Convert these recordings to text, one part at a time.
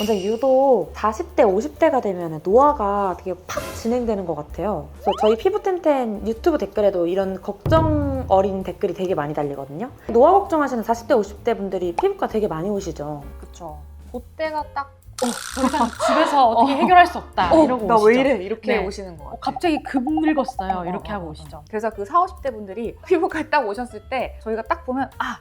먼저 유독 40대, 50대가 되면 노화가 되게 팍 진행되는 것 같아요. 그래서 저희 피부텐텐 유튜브 댓글에도 이런 걱정 어린 댓글이 되게 많이 달리거든요. 노화 걱정하시는 40대, 50대 분들이 피부과 되게 많이 오시죠. 그쵸. 그때가 딱더 이상 집에서 어떻게 어. 해결할 수 없다 이러고 나 오시죠. 왜 이래 이렇게 네. 오시는 거 같아요. 어, 갑자기 급 늙었어요. 어, 이렇게 어, 하고 어, 오시죠. 어. 그래서 그 40, 50대 분들이 피부과에 딱 오셨을 때 저희가 딱 보면 아,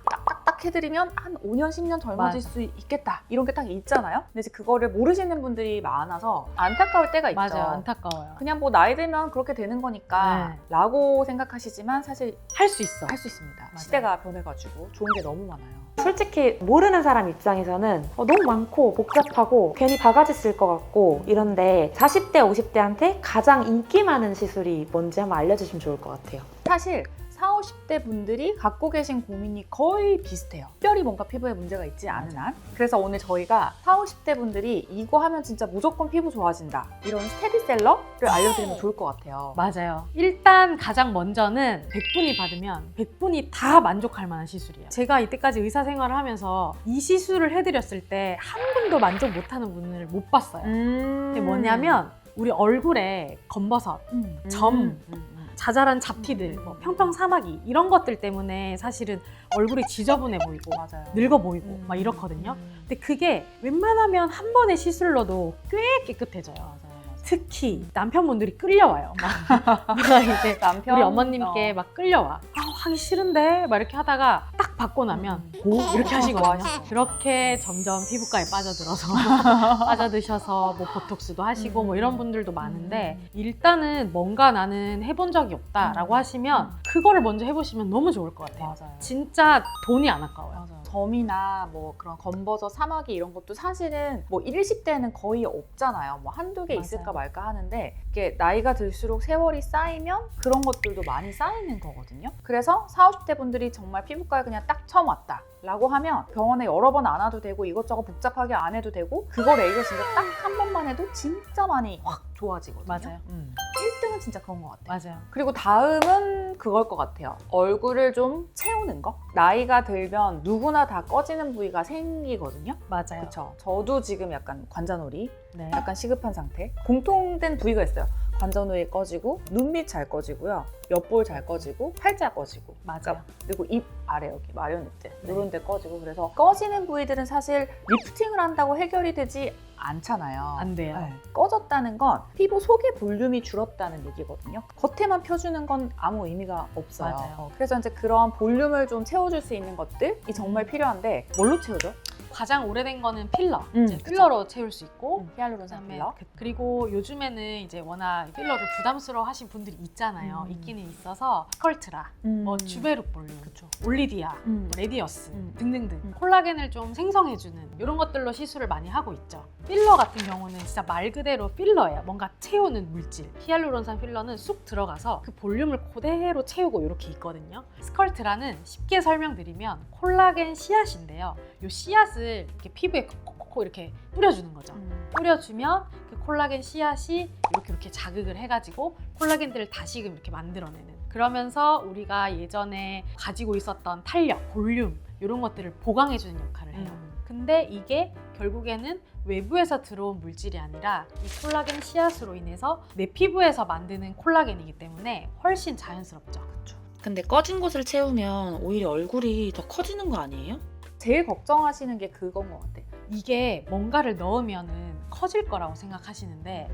딱딱딱 해드리면 한 5년, 10년 젊어질. 수 있겠다. 이런 게 딱 있잖아요. 근데 이제 그거를 모르시는 분들이 많아서 안타까울 때가 있죠. 맞아요. 안타까워요. 그냥 뭐 나이 들면 그렇게 되는 거니까 네. 라고 생각하시지만 사실 할 수 있어. 할 수 있습니다. 맞아요. 시대가 변해가지고 좋은 게 너무 많아요. 솔직히 모르는 사람 입장에서는 어, 너무 많고 복잡하고 괜히 바가지 쓸 것 같고 이런데 40대, 50대한테 가장 인기 많은 시술이 뭔지 한번 알려주시면 좋을 것 같아요. 사실 40, 50대 분들이 갖고 계신 고민이 거의 비슷해요. 특별히 뭔가 피부에 문제가 있지 않은 한. 그래서 오늘 저희가 40, 50대 분들이 이거 하면 진짜 무조건 피부 좋아진다. 이런 스테디셀러를 알려드리면 좋을 것 같아요. 맞아요. 일단 가장 먼저는 100분이 받으면 100분이 다 만족할 만한 시술이에요. 제가 이때까지 의사 생활을 하면서 이 시술을 해드렸을 때 한 분도 만족 못하는 분을 못 봤어요. 음. 그게 뭐냐면 우리 얼굴에 검버섯, 음. 점, 음. 음. 자잘한 잡티들, 뭐 평평 사마귀 이런 것들 때문에 사실은 얼굴이 지저분해 보이고 맞아요. 늙어 보이고 음. 막 이렇거든요. 음. 근데 그게 웬만하면 한 번의 시술로도 꽤 깨끗해져요. 맞아요. 맞아요. 특히 남편분들이 끌려와요. 막, 막 이제 남편 우리 어머님께 어. 막 끌려와. 아, 하기 싫은데? 막 이렇게 하다가 딱 받고 나면 오 이렇게 하시거든요. 좋아하시죠. 그렇게 점점 피부과에 빠져들어서 빠져드셔서 뭐 보톡스도 하시고 뭐 이런 분들도 많은데 음. 일단은 뭔가 나는 해본 적이 없다라고 음. 하시면 그거를 먼저 해보시면 너무 좋을 것 같아요. 맞아요. 진짜 돈이 안 아까워요. 맞아요. 점이나 뭐 그런 검버섯, 사마귀 이런 것도 사실은 뭐 일십 대는 거의 없잖아요. 뭐 한두 개 맞아요. 있을까 말까 하는데 이게 나이가 들수록 세월이 쌓이면 그런 것들도 많이 쌓이는 거거든요. 그래서 40, 50대 분들이 정말 피부과에 그냥 딱 처음 왔다. 라고 하면 병원에 여러 번 안 와도 되고 이것저것 복잡하게 안 해도 되고 그거 레이저 진짜 딱 한 번만 해도 진짜 많이 확 좋아지거든요. 맞아요. 음. 1등은 진짜 그런 것 같아요. 맞아요. 그리고 다음은 그걸 것 같아요. 얼굴을 좀 채우는 거. 나이가 들면 누구나 다 꺼지는 부위가 생기거든요. 맞아요. 그렇죠. 저도 지금 약간 관자놀이, 네. 약간 시급한 상태. 공통된 부위가 있어요. 관자놀이 꺼지고, 눈밑 잘 꺼지고요, 옆볼 잘 꺼지고, 팔자 꺼지고, 맞아요. 그리고 입 아래 여기 마련잎들 네. 이런 데 꺼지고 그래서 꺼지는 부위들은 사실 리프팅을 한다고 해결이 되지 않잖아요. 안 돼요. 네. 꺼졌다는 건 피부 속의 볼륨이 줄었다는 얘기거든요. 겉에만 펴주는 건 아무 의미가 없어요. 맞아요. 어, 그래서 이제 그런 볼륨을 좀 채워줄 수 있는 것들이 정말 필요한데 뭘로 채우죠? 가장 오래된 거는 필러. 음, 이제 그쵸. 필러로 채울 수 있고 히알루론산 그다음에 필러. 그- 그리고 요즘에는 이제 워낙 필러를 부담스러워 하신 분들이 있잖아요. 음. 있기는 있어서 스컬트라, 뭐 주베룩 볼륨, 올리디아, 음. 뭐 레디어스 음. 등등등 음. 콜라겐을 좀 생성해주는 이런 것들로 시술을 많이 하고 있죠. 필러 같은 경우는 진짜 말 그대로 필러예요. 뭔가 채우는 물질. 히알루론산 필러는 쑥 들어가서 그 볼륨을 그대로 채우고 이렇게 있거든요. 스컬트라는 쉽게 설명드리면 콜라겐 씨앗인데요. 이 씨앗 을 이렇게 피부에 콕콕콕 이렇게 뿌려주는 거죠. 음. 뿌려주면 그 콜라겐 씨앗이 이렇게 이렇게 자극을 해가지고 콜라겐들을 다시금 이렇게 만들어내는 그러면서 우리가 예전에 가지고 있었던 탄력, 볼륨 이런 것들을 보강해주는 역할을 해요. 음. 근데 이게 결국에는 외부에서 들어온 물질이 아니라 이 콜라겐 씨앗으로 인해서 내 피부에서 만드는 콜라겐이기 때문에 훨씬 자연스럽죠. 근데 꺼진 곳을 채우면 오히려 얼굴이 더 커지는 거 아니에요? 제일 걱정하시는 게 그건 것 같아. 이게 뭔가를 넣으면은 커질 거라고 생각하시는데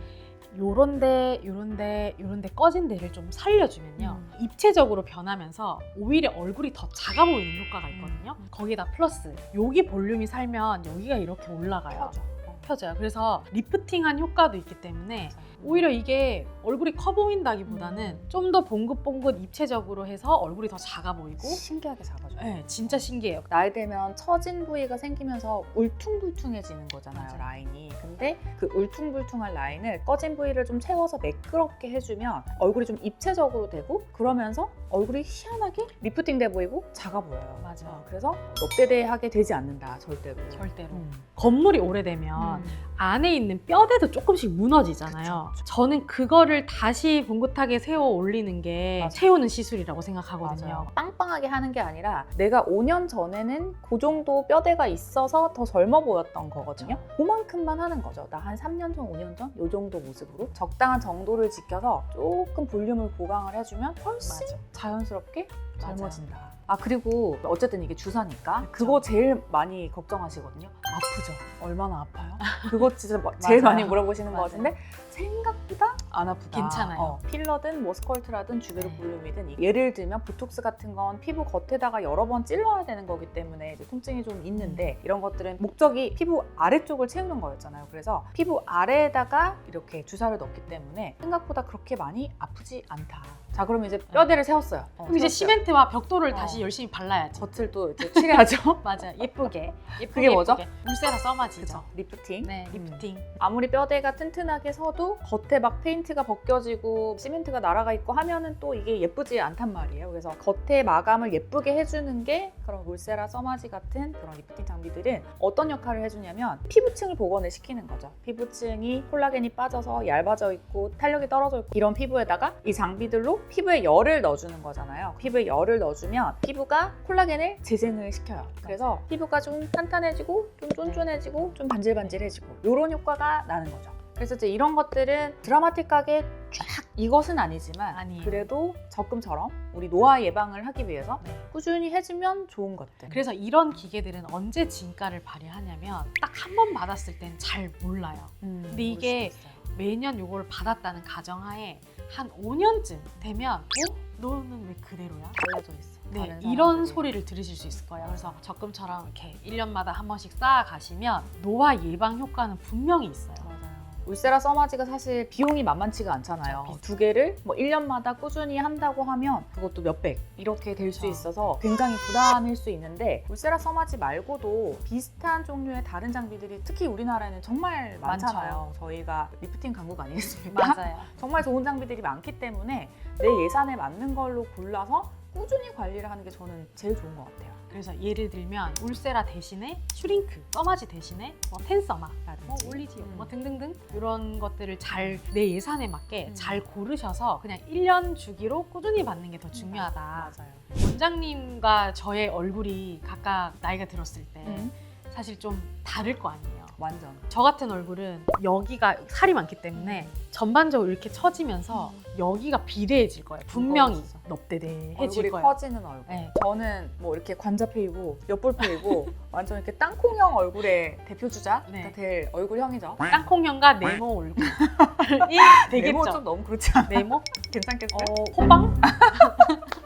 요런데 요런데 요런데 꺼진 데를 좀 살려주면요 음. 입체적으로 변하면서 오히려 얼굴이 더 작아 보이는 효과가 있거든요 음. 거기다 플러스 여기 볼륨이 살면 여기가 이렇게 올라가요 펴져. 펴져요 그래서 리프팅한 효과도 있기 때문에 오히려 이게 얼굴이 커 보인다기보다는 음. 좀더 봉긋봉긋 입체적으로 해서 얼굴이 더 작아 보이고 신기하게 작아져요. 네, 진짜 신기해요 나이 들면 처진 부위가 생기면서 울퉁불퉁해지는 거잖아요, 맞아요. 라인이. 근데 그 울퉁불퉁한 라인을 꺼진 부위를 좀 채워서 매끄럽게 해주면 얼굴이 좀 입체적으로 되고 그러면서 얼굴이 희한하게 리프팅 돼 보이고 작아 보여요. 맞아요. 어, 그래서 넙대대하게 되지 않는다, 절대로. 절대로 음. 건물이 오래되면 음. 안에 있는 뼈대도 조금씩 무너지잖아요. 그쵸, 그쵸. 저는 그거를 다시 봉긋하게 세워 올리는 게 맞아요. 채우는 시술이라고 생각하거든요. 빵빵하게 하는 게 아니라 내가 5년 전에는 그 정도 뼈대가 있어서 더 젊어 보였던 거거든요. 그만큼만 하는 거죠. 나 한 3년 전, 5년 전? 요 정도 모습으로 적당한 정도를 지켜서 조금 볼륨을 보강을 해주면 훨씬 맞아. 자연스럽게. 젊어진다. 아 그리고 어쨌든 이게 주사니까 그거 제일 많이 걱정하시거든요. 아프죠? 얼마나 아파요? 그거 진짜 마- 제일. 많이 물어보시는 거. 같은데 생각보다 안 아프다. 괜찮아요. 어, 필러든 뭐 스컬트라든 주베르 네. 볼륨이든 이- 예를 들면 보톡스 같은 건 피부 겉에다가 여러 번 찔러야 되는 거기 때문에 이제 통증이 좀 있는데 이런 것들은 목적이 피부 아래쪽을 채우는 거였잖아요. 그래서 피부 아래에다가 이렇게 주사를 넣기 때문에 생각보다 그렇게 많이 아프지 않다. 자 그러면 이제 뼈대를 세웠어요. 어, 그럼 이제 세웠어요. 시멘트와 벽돌을 어. 다시 열심히 발라야지. 겉을 또 이제 칠해야죠. 맞아, 예쁘게. 예쁘게 그게 뭐죠? 예쁘게. 울세라 써마지죠. 리프팅. 네, 음. 리프팅. 아무리 뼈대가 튼튼하게 서도 겉에 막 페인트가 벗겨지고 시멘트가 날아가 있고 하면은 또 이게 예쁘지 않단 말이에요. 그래서 겉에 마감을 예쁘게 해주는 게 그런 울세라 써마지 같은 그런 리프팅 장비들은 어떤 역할을 해주냐면 피부층을 복원을 시키는 거죠. 피부층이 콜라겐이 빠져서 얇아져 있고 탄력이 떨어져 있고 이런 피부에다가 이 장비들로 피부에 열을 넣어주는 거잖아요. 피부에 열을 넣어주면 피부가 콜라겐을 재생을 시켜요. 그래서 피부가 좀 탄탄해지고 좀 쫀쫀해지고 좀 반질반질해지고 이런 효과가 나는 거죠. 그래서 이제 이런 것들은 드라마틱하게 쫙 이것은 아니지만 아니에요. 그래도 적금처럼 우리 노화 예방을 하기 위해서 네. 꾸준히 해주면 좋은 것들. 그래서 이런 기계들은 언제 진가를 발휘하냐면 딱 한 번 받았을 땐 잘 몰라요. 음, 근데 이게 매년 요거를 받았다는 가정하에 한 5년쯤 되면 어? 너는 왜 그대로야? 달라져 있어. 네, 이런. 소리를 들으실 수 있을 거예요. 그래서 적금처럼 이렇게 1년마다 한 번씩 쌓아 가시면 노화 예방 효과는 분명히 있어요. 울세라 써마지가 사실 비용이 만만치가 않잖아요. 두 개를 뭐 1년마다 꾸준히 한다고 하면 그것도 몇백 이렇게 될 수. 있어서 굉장히 부담일 수 있는데 울세라 써마지 말고도 비슷한 종류의 다른 장비들이 특히 우리나라에는 정말 많죠. 많잖아요. 저희가 리프팅 강국 아니겠습니까? 맞아요. 정말 좋은 장비들이 많기 때문에 내 예산에 맞는 걸로 골라서 꾸준히 관리를 하는 게 저는 제일 좋은 것 같아요. 그래서 예를 들면 울세라 대신에 슈링크, 써마지 대신에 뭐 텐서마라든지 뭐 올리지오 음. 뭐 등등등 이런 것들을 잘 내 예산에 맞게 음. 잘 고르셔서 그냥 1년 주기로 꾸준히 받는 게 더 중요하다. 맞아요. 원장님과 저의 얼굴이 각각 나이가 들었을 때 음. 사실 좀 다를 거 아니에요. 완전. 저 같은 얼굴은 여기가 살이 많기 때문에 전반적으로 이렇게 처지면서 여기가 비대해질 거예요. 분명히. 넙대대해질 얼굴이 거예요. 커지는 얼굴. 네. 저는 뭐 이렇게 관자페이고 옆볼페이고 완전 이렇게 땅콩형 얼굴의 대표 주자가 네. 될 얼굴형이죠. 땅콩형과 네모 얼굴이 되겠죠. 네모 좀 너무 그렇지 않아? 네모? 괜찮겠어요? 어, 호빵?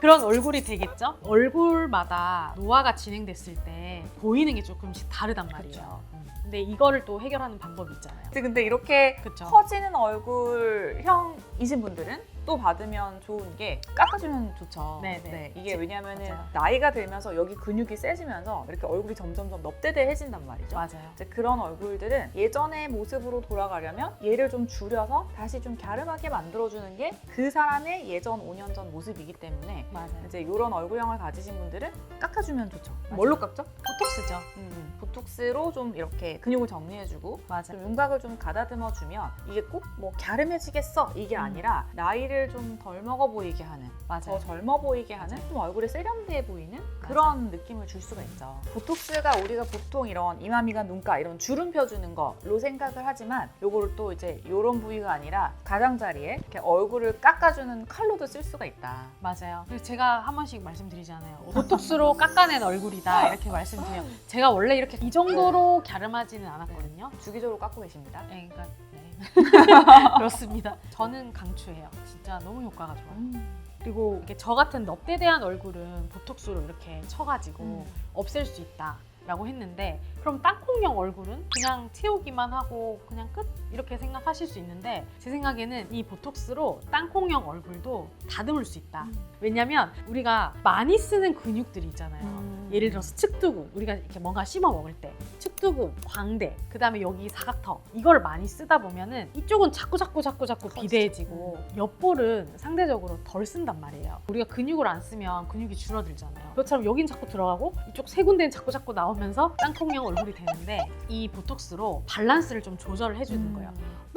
그런 얼굴이 되겠죠? 얼굴마다 노화가 진행됐을 때 보이는 게 조금씩 다르단 말이에요. 음. 근데 이거를 또 해결하는 방법이 있잖아요. 근데, 이렇게 그렇죠. 커지는 얼굴형이신 분들은 또 받으면 좋은 게 깎아주면 좋죠. 네, 네. 이게 왜냐면은 맞아요. 나이가 들면서 여기 근육이 세지면서 이렇게 얼굴이 점점점 넙대대해진단 말이죠. 맞아요. 이제 그런 얼굴들은 예전의 모습으로 돌아가려면 얘를 좀 줄여서 다시 좀 갸름하게 만들어주는 게 그 사람의 예전 5년 전 모습이기 때문에 맞아요. 이제 이런 얼굴형을 가지신 분들은 깎아주면 좋죠. 맞아요. 뭘로 깎죠? 보톡스죠. 음, 보톡스로 좀 이렇게 근육을 정리해주고 맞아요. 좀 윤곽을 좀 가다듬어 주면 이게 꼭 뭐 갸름해지겠어 이게 음. 아니라 나이 를 좀 덜 먹어 보이게 하는 맞아요. 더 젊어 보이게 하는 좀 얼굴에 세련돼 보이는 그런 느낌을 줄 수가 있죠. 보톡스가 우리가 보통 이런 이마 미간 눈가 이런 주름 펴주는 거로 생각을 하지만 요거를 또 이제 이런 부위가 아니라 가장자리에 이렇게 얼굴을 깎아주는 칼로도 쓸 수가 있다. 맞아요. 그래서 제가 한 번씩 말씀드리잖아요. 보톡스로 깎아낸 얼굴이다 이렇게 말씀드려요. 제가 원래 이렇게 이 정도로 갸름하지는 않았거든요. 주기적으로 깎고 계십니다. 네, 그러니까 네. 그렇습니다. 저는 강추해요. 진짜 너무 효과가 좋아요. 그리고 이렇게 저 같은 넙대대한 얼굴은 보톡스로 이렇게 쳐가지고 음. 없앨 수 있다 라고 했는데 그럼 땅콩형 얼굴은 그냥 채우기만 하고 그냥 끝 이렇게 생각하실 수 있는데 제 생각에는 이 보톡스로 땅콩형 얼굴도 다듬을 수 있다. 왜냐면 우리가 많이 쓰는 근육들이 있잖아요. 음. 예를 들어서 측두근 우리가 이렇게 뭔가 씹어 먹을 때 측두근, 광대, 그 다음에 여기 사각턱 이걸 많이 쓰다 보면은 이쪽은 자꾸 자꾸 자꾸 자꾸. 비대해지고 옆볼은 상대적으로 덜 쓴단 말이에요. 우리가 근육을 안 쓰면 근육이 줄어들잖아요. 그것처럼 여긴 자꾸 들어가고 이쪽 세 군데는 자꾸 자꾸 나오면서 땅콩형 얼굴이 되는데 이 보톡스로 밸런스를 좀 조절을 해주는 거예요.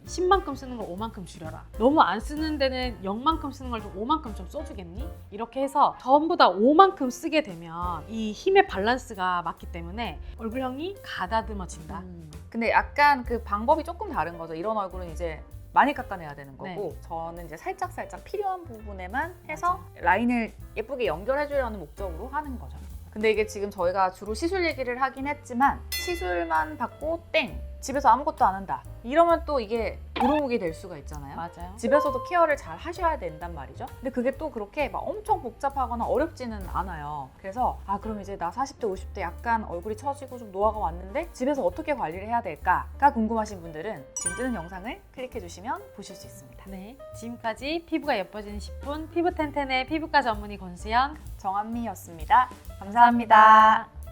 10만큼 쓰는 걸 5만큼 줄여라. 너무 안 쓰는 데는 0만큼 쓰는 걸 좀 5만큼 좀 써주겠니? 이렇게 해서 전부 다 5만큼 쓰게 되면 이 힘의 밸런스가 맞기 때문에 얼굴형이 가다듬어진다. 음. 근데 약간 그 방법이 조금 다른 거죠. 이런 얼굴은 이제 많이 깎아내야 되는 네. 거고 저는 이제 살짝 살짝 필요한 부분에만 해서 라인을 예쁘게 연결해 주려는 목적으로 하는 거죠. 근데 이게 지금 저희가 주로 시술 얘기를 하긴 했지만 시술만 받고 땡 집에서 아무것도 안 한다 이러면 또 이게 도루묵이 될 수가 있잖아요. 맞아요. 집에서도 케어를 잘 하셔야 된단 말이죠. 근데 그게 또 그렇게 막 엄청 복잡하거나 어렵지는 않아요. 그래서 아 그럼 이제 나 40대 50대 약간 얼굴이 처지고 좀 노화가 왔는데 집에서 어떻게 관리를 해야 될까가 궁금하신 분들은 지금 뜨는 영상을 클릭해 주시면 보실 수 있습니다. 네, 지금까지 피부가 예뻐지는 10분 피부 텐텐의 피부과 전문의 권수연 정한미였습니다 감사합니다.